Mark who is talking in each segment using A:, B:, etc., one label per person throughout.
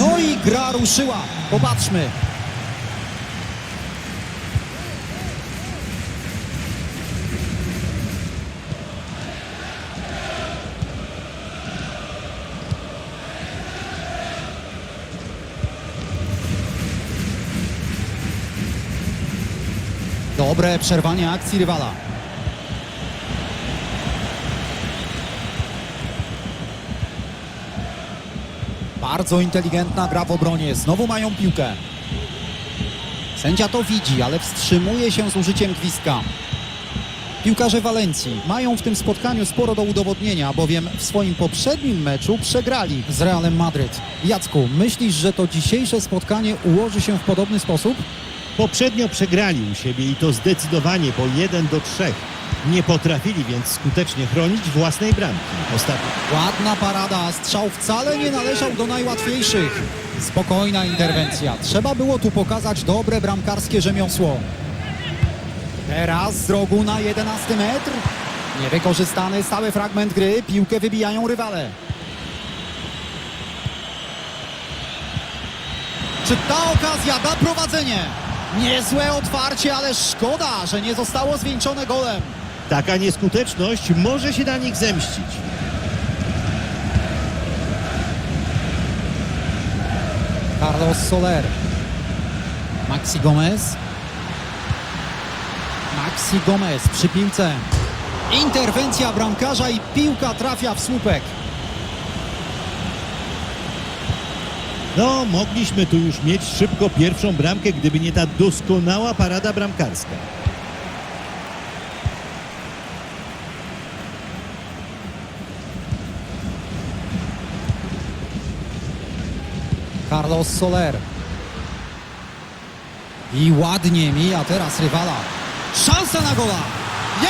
A: No i gra ruszyła. Popatrzmy. Dobre przerwanie akcji rywala. Bardzo inteligentna gra w obronie. Znowu mają piłkę. Sędzia to widzi, ale wstrzymuje się z użyciem gwizdka. Piłkarze Walencji mają w tym spotkaniu sporo do udowodnienia, bowiem w swoim poprzednim meczu przegrali z Realem Madryt. Jacku, myślisz, że to dzisiejsze spotkanie ułoży się w podobny sposób?
B: Poprzednio przegrali u siebie i to zdecydowanie po 1 do 3. Nie potrafili więc skutecznie chronić własnej bramki.
A: Ładna parada, strzał wcale nie należał do najłatwiejszych. Spokojna interwencja. Trzeba było tu pokazać dobre bramkarskie rzemiosło. Teraz z rogu na 11 metr. Niewykorzystany stały fragment gry. Piłkę wybijają rywale. Czy ta okazja da prowadzenie? Niezłe otwarcie, ale szkoda, że nie zostało zwieńczone golem.
B: Taka nieskuteczność może się na nich zemścić.
A: Carlos Soler. Maxi Gomez. Maxi Gomez przy piłce. Interwencja bramkarza i piłka trafia w słupek.
B: No, mogliśmy tu już mieć szybko pierwszą bramkę, gdyby nie ta doskonała parada bramkarska.
A: Carlos Soler. I ładnie mija teraz rywala. Szansa na gola. 1-0.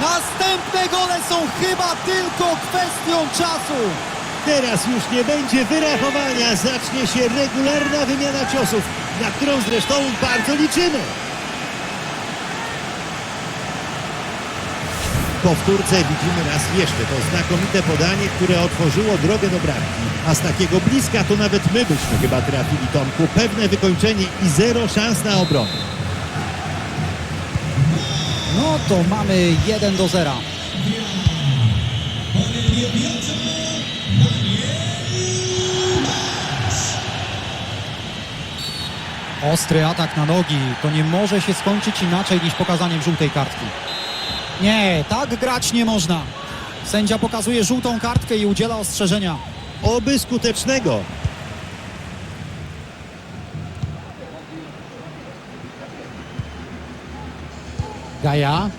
A: Następne gole są chyba tylko kwestią czasu.
B: Teraz już nie będzie wyrachowania, zacznie się regularna wymiana ciosów, na którą zresztą bardzo liczymy. Powtórce widzimy raz jeszcze to znakomite podanie, które otworzyło drogę do bramki. A z takiego bliska to nawet my byśmy chyba trafili Tomku. Pewne wykończenie i zero szans na obronę.
A: No to mamy 1 do 0. Ostry atak na nogi. To nie może się skończyć inaczej niż pokazaniem żółtej kartki. Nie, tak grać nie można. Sędzia pokazuje żółtą kartkę i udziela ostrzeżenia.
B: Oby skutecznego.
A: Gaja.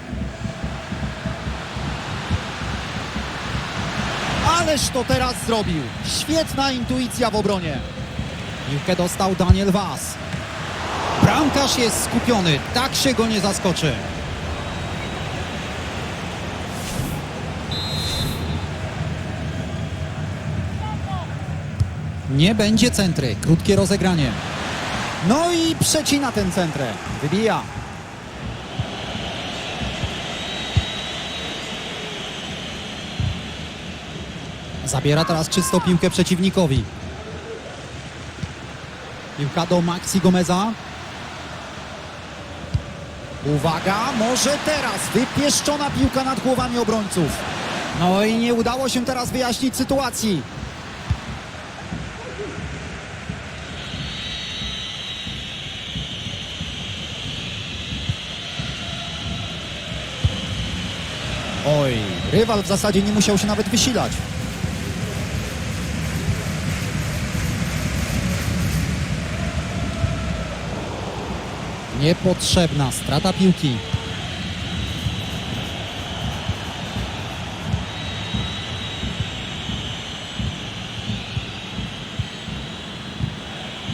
A: Ależ to teraz zrobił. Świetna intuicja w obronie. Piłkę dostał Daniel Vaz. Bramkarz jest skupiony. Tak się go nie zaskoczy. Nie będzie centry. Krótkie rozegranie. No i przecina ten centrę. Wybija. Zabiera teraz czysto piłkę przeciwnikowi. Piłka do Maxi Gomeza. Uwaga, może teraz wypieszczona piłka nad głowami obrońców. No i nie udało się teraz wyjaśnić sytuacji. Rywal w zasadzie nie musiał się nawet wysilać. Niepotrzebna strata piłki.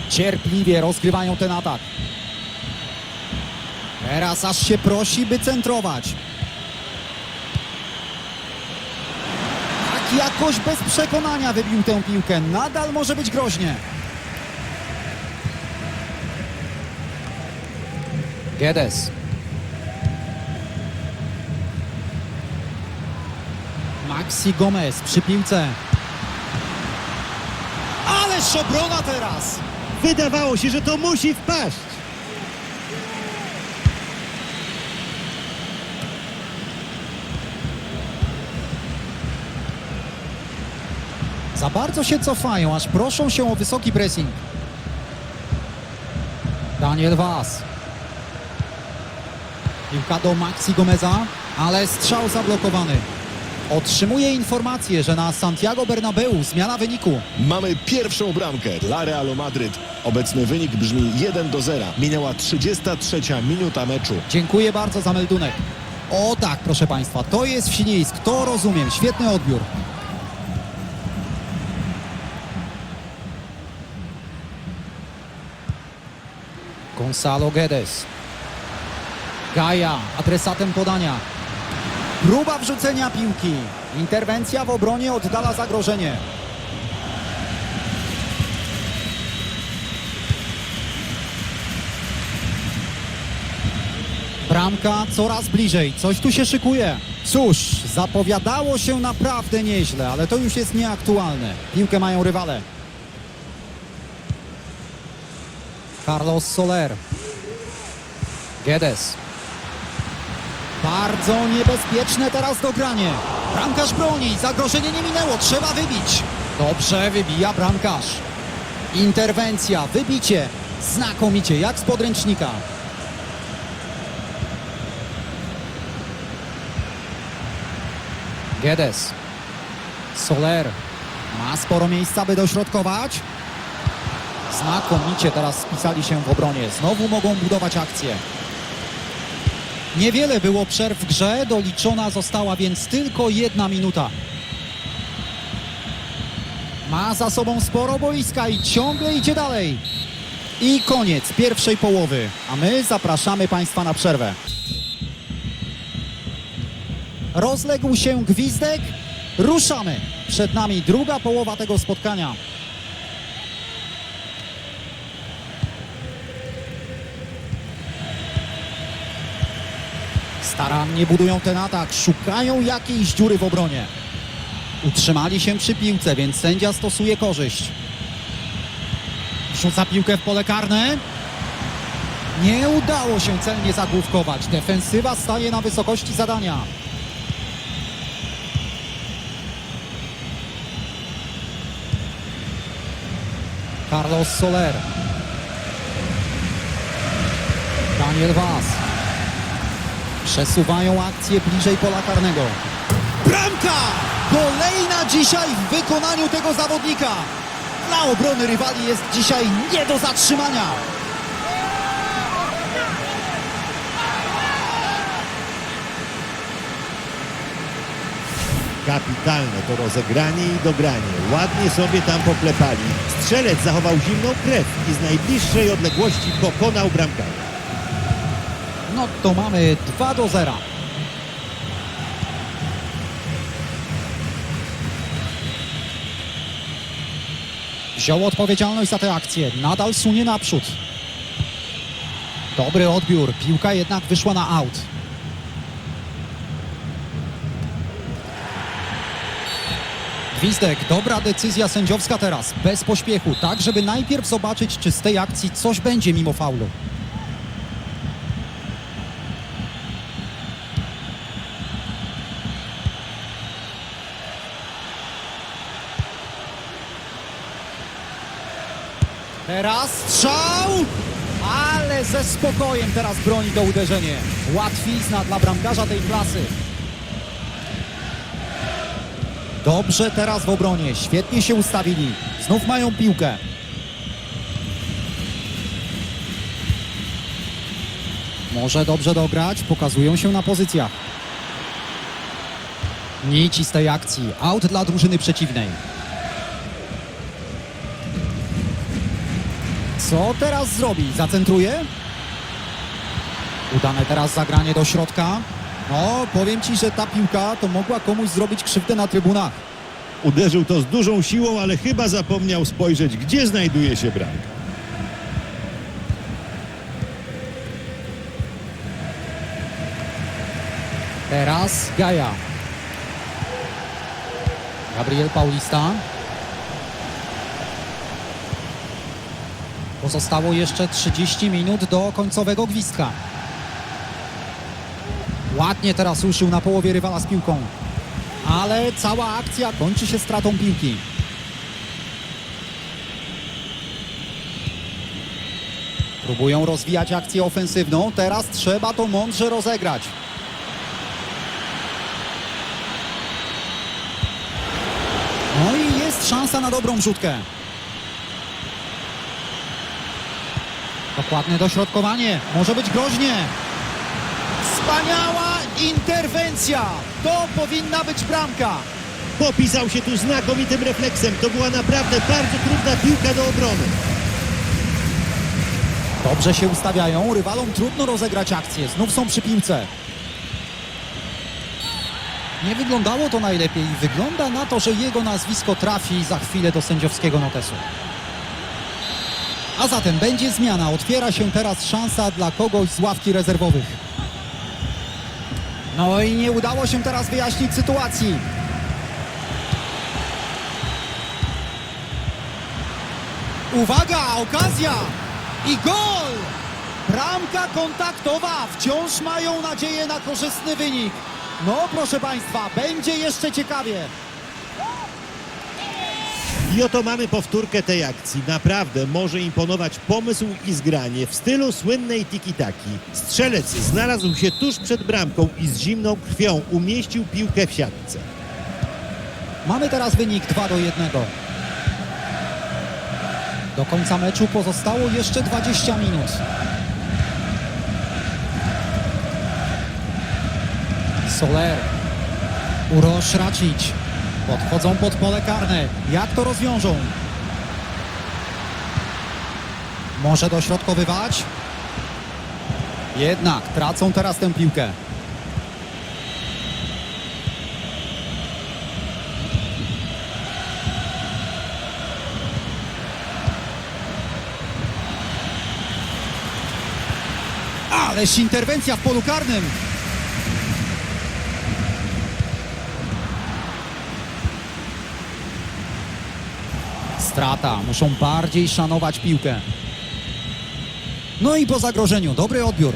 A: Cierpliwie rozgrywają ten atak. Teraz aż się prosi, by centrować. Tak jakoś bez przekonania wybił tę piłkę. Nadal może być groźnie. Guedes. Max Maxi Gomez przy piłce. Ależ obrona teraz!
B: Wydawało się, że to musi wpaść.
A: Za bardzo się cofają, aż proszą się o wysoki pressing. Daniel Vaz. Piłka do Maxi Gomeza, ale strzał zablokowany. Otrzymuje informację, że na Santiago Bernabeu zmiana wyniku.
C: Mamy pierwszą bramkę dla Realu Madryt. Obecny wynik brzmi 1 do 0. Minęła 33 minuta meczu.
A: Dziękuję bardzo za meldunek. O tak, proszę Państwa, to jest Wsinieńsk, to rozumiem, świetny odbiór. Gonzalo Guedes. Gaja, adresatem podania. Próba wrzucenia piłki. Interwencja w obronie oddala zagrożenie. Bramka coraz bliżej, coś tu się szykuje. Cóż, zapowiadało się naprawdę nieźle, ale to już jest nieaktualne. Piłkę mają rywale. Carlos Soler. Guedes. Bardzo niebezpieczne teraz dogranie. Bramkarz broni, zagrożenie nie minęło, trzeba wybić. Dobrze wybija bramkarz. Interwencja, wybicie. Znakomicie, jak z podręcznika. Guedes. Soler. Ma sporo miejsca, by dośrodkować. Znakomicie teraz spisali się w obronie. Znowu mogą budować akcję. Niewiele było przerw w grze, doliczona została więc tylko jedna minuta. Ma za sobą sporo boiska i ciągle idzie dalej. I koniec pierwszej połowy, a my zapraszamy Państwa na przerwę. Rozległ się gwizdek. Ruszamy. Przed nami druga połowa tego spotkania. Starannie budują ten atak, szukają jakiejś dziury w obronie. Utrzymali się przy piłce, więc sędzia stosuje korzyść. Rzuca piłkę w pole karne. Nie udało się celnie zagłówkować. Defensywa staje na wysokości zadania. Carlos Soler. Daniel Vaz. Przesuwają akcję bliżej pola karnego. Bramka! Kolejna dzisiaj w wykonaniu tego zawodnika. Dla obrony rywali jest dzisiaj nie do zatrzymania.
B: Kapitalne to rozegranie i dogranie. Ładnie sobie tam poklepali. Strzelec zachował zimną krew i z najbliższej odległości pokonał bramkarza.
A: To mamy 2 do 0. Wziął odpowiedzialność za tę akcję. Nadal sunie naprzód. Dobry odbiór. Piłka jednak wyszła na aut. Gwizdek, dobra decyzja sędziowska teraz, bez pośpiechu, tak żeby najpierw zobaczyć, czy z tej akcji coś będzie mimo faulu. Teraz strzał! Ale ze spokojem teraz broni to uderzenie. Łatwizna dla bramkarza tej klasy. Dobrze teraz w obronie. Świetnie się ustawili. Znów mają piłkę. Może dobrze dograć. Pokazują się na pozycjach. Nici z tej akcji. Aut dla drużyny przeciwnej. Co teraz zrobi? Zacentruje? Udane teraz zagranie do środka. No, powiem Ci, że ta piłka to mogła komuś zrobić krzywdę na trybunach.
B: Uderzył to z dużą siłą, ale chyba zapomniał spojrzeć, gdzie znajduje się bramka.
A: Teraz Gaja. Gabriel Paulista. Pozostało jeszcze 30 minut do końcowego gwizdka. Ładnie teraz ruszył na połowie rywala z piłką. Ale cała akcja kończy się stratą piłki. Próbują rozwijać akcję ofensywną. Teraz trzeba to mądrze rozegrać. No i jest szansa na dobrą rzutkę. Dokładne dośrodkowanie. Może być groźnie. Wspaniała interwencja. To powinna być bramka.
B: Popisał się tu znakomitym refleksem. To była naprawdę bardzo trudna piłka do obrony.
A: Dobrze się ustawiają. Rywalom trudno rozegrać akcję. Znów są przy piłce. Nie wyglądało to najlepiej. Wygląda na to, że jego nazwisko trafi za chwilę do sędziowskiego notesu. A zatem będzie zmiana. Otwiera się teraz szansa dla kogoś z ławki rezerwowych. No i nie udało się teraz wyjaśnić sytuacji. Uwaga, okazja! I gol! Bramka kontaktowa. Wciąż mają nadzieję na korzystny wynik. No proszę Państwa, będzie jeszcze ciekawie.
B: I oto mamy powtórkę tej akcji. Naprawdę może imponować pomysł i zgranie w stylu słynnej tiki-taki. Strzelec znalazł się tuż przed bramką i z zimną krwią umieścił piłkę w siatce.
A: Mamy teraz wynik 2 do 1. Do końca meczu pozostało jeszcze 20 minut. Soler. Urosz Racic. Podchodzą pod pole karne. Jak to rozwiążą? Może dośrodkowywać? Jednak tracą teraz tę piłkę. Ależ interwencja w polu karnym. Strata. Muszą bardziej szanować piłkę. No i po zagrożeniu. Dobry odbiór.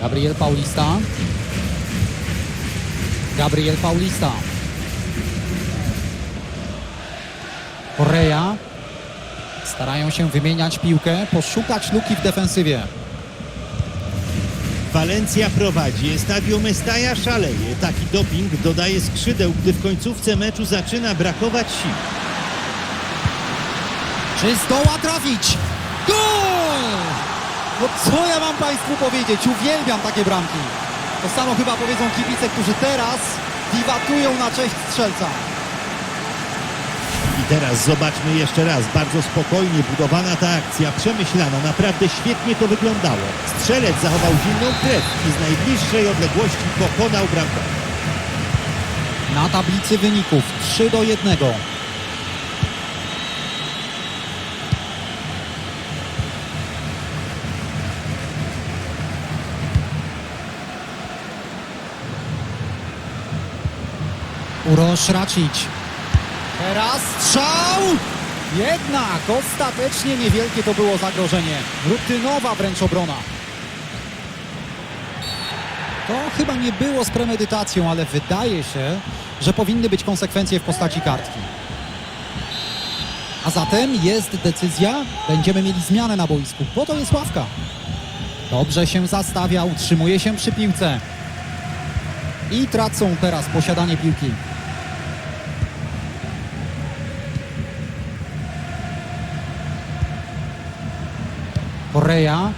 A: Gabriel Paulista. Gabriel Paulista. Correa. Starają się wymieniać piłkę, poszukać luki w defensywie.
B: Walencja prowadzi, Estadio Mestaja szaleje. Taki doping dodaje skrzydeł, gdy w końcówce meczu zaczyna brakować sił.
A: Czy zdoła trafić? Gol! No co ja mam Państwu powiedzieć? Uwielbiam takie bramki. To samo chyba powiedzą kibice, którzy teraz wiwatują na cześć strzelca.
B: Teraz zobaczmy jeszcze raz. Bardzo spokojnie budowana ta akcja, przemyślana. Naprawdę świetnie to wyglądało. Strzelec zachował zimną krew i z najbliższej odległości pokonał bramkę.
A: Na tablicy wyników 3 do 1. Urosz. Teraz strzał! Jednak ostatecznie niewielkie to było zagrożenie. Rutynowa wręcz obrona. To chyba nie było z premedytacją, ale wydaje się, że powinny być konsekwencje w postaci kartki. A zatem jest decyzja, będziemy mieli zmianę na boisku, bo to jest ławka. Dobrze się zastawia, utrzymuje się przy piłce. I tracą teraz posiadanie piłki. Correa.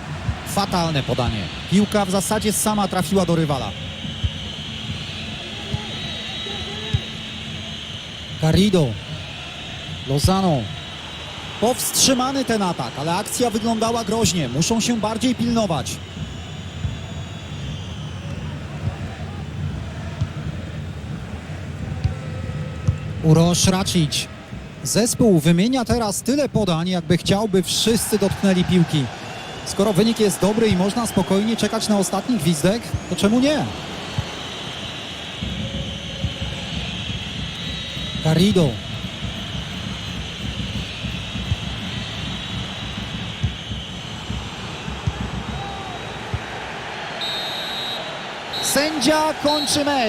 A: Fatalne podanie. Piłka w zasadzie sama trafiła do rywala. Garrido. Lozano. Powstrzymany ten atak, ale akcja wyglądała groźnie. Muszą się bardziej pilnować. Urosz Racic. Zespół wymienia teraz tyle podań, jakby chciałby wszyscy dotknęli piłki. Skoro wynik jest dobry i można spokojnie czekać na ostatni gwizdek, to czemu nie? Garrido. Sędzia kończy mecz.